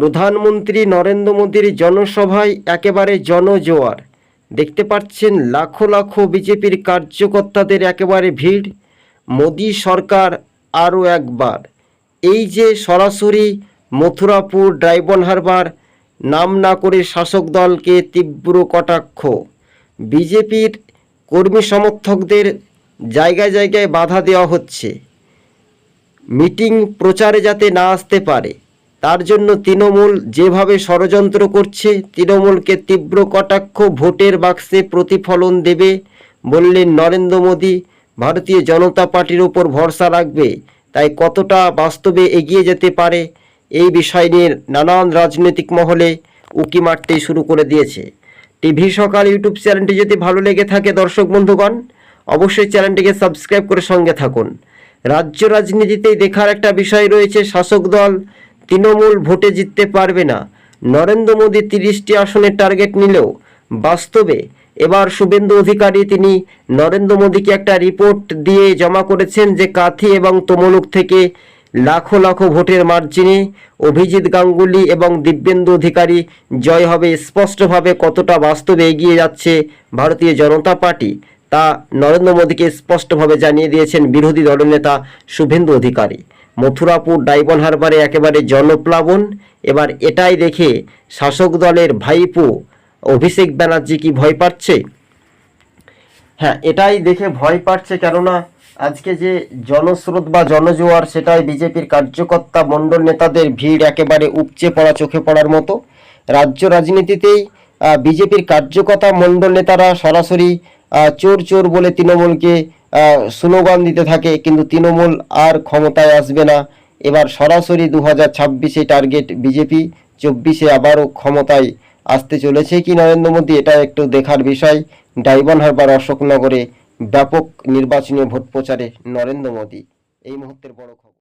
প্রধানমন্ত্রী নরেন্দ্র মোদীর জনসভায় একেবারে জনজোয়ার। দেখতে পাচ্ছেন লাখো লাখো বিজেপির কার্যকর্তাদের একেবারে ভিড়। মোদী সরকার আরও একবার। এই যে সরাসরি মথুরাপুর ড্রাইবন হারবার, নাম না করে শাসক দলকে তীব্র কটাক্ষ। বিজেপির কর্মী সমর্থকদের জায়গায় জায়গায় বাধা দেওয়া হচ্ছে। মিটিং প্রচারে যাতে না আসতে পারে তার জন্য তৃণমূল যেভাবে ষড়যন্ত্র করছে, তৃণমূলকে তীব্র কটাক্ষ, ভোটের বাক্সে প্রতিফলন দেবে বললেন নরেন্দ্র মোদী। ভারতীয় জনতা পার্টির ওপর ভরসা রাখবে, তাই কতটা বাস্তবে এগিয়ে যেতে পারে এই বিষয় নিয়ে নানান রাজনৈতিক মহলে উকি মারতে শুরু করে দিয়েছে। টিভি সকাল ইউটিউব চ্যানেলটি যদি ভালো লেগে থাকে দর্শক বন্ধুগণ, অবশ্যই চ্যানেলটিকে সাবস্ক্রাইব করে সঙ্গে থাকুন। রাজ্য রাজনীতিতে দেখার একটা বিষয় রয়েছে শাসক দল তৃণমূল ভোটে জিততে পারবে না। নরেন্দ্র মোদী তিরিশটি আসনের টার্গেট নিলেও বাস্তবে এবার শুভেন্দু অধিকারী তিনি নরেন্দ্র মোদীকে একটা রিপোর্ট দিয়ে জমা করেছেন যে কাথি এবং তমলুক থেকে লাখো লাখো ভোটের মার্জিনে অভিজিৎ গাঙ্গুলি এবং দিব্যেন্দু অধিকারী জয় হবে। স্পষ্টভাবে কতটা বাস্তবে এগিয়ে যাচ্ছে ভারতীয় জনতা পার্টি তা নরেন্দ্র মোদীকে স্পষ্টভাবে জানিয়ে দিয়েছেন বিরোধী দলনেতা শুভেন্দু অধিকারী। মথুরাপুর ডাইবন হারবারে একেবারে জনপ্লাবন। এবার এটাই দেখে শাসক দলের ভাইপো অভিষেক ব্যানার্জি কি ভয় পাচ্ছে? হ্যাঁ এটাই দেখে ভয় পাচ্ছে কেননা আজকে যে জনস্রোত বা জনজোয়ার সেটাই বিজেপির কার্যকর্তা মণ্ডল নেতাদের ভিড় একেবারে উপচে পড়া চোখে পড়ার মতো। রাজ্য রাজনীতিতেই বিজেপির কার্যকর্তা মণ্ডল নেতারা সরাসরি চোর চোর বলে তৃণমূলকে স্লোগান দিতে থাকে, কিন্তু তৃণমূল আর ক্ষমতায় আসবে না। এবার সরাসরি দু হাজার ছাব্বিশে টার্গেট বিজেপি, চব্বিশে আবারও ক্ষমতায় আসতে চলেছে কি নরেন্দ্র মোদী, এটা একটু দেখার বিষয়। ডাইবন হারবার অশোকনগরে ব্যাপক নির্বাচনী ভোট প্রচারে নরেন্দ্র মোদী। এই মুহূর্তের বড়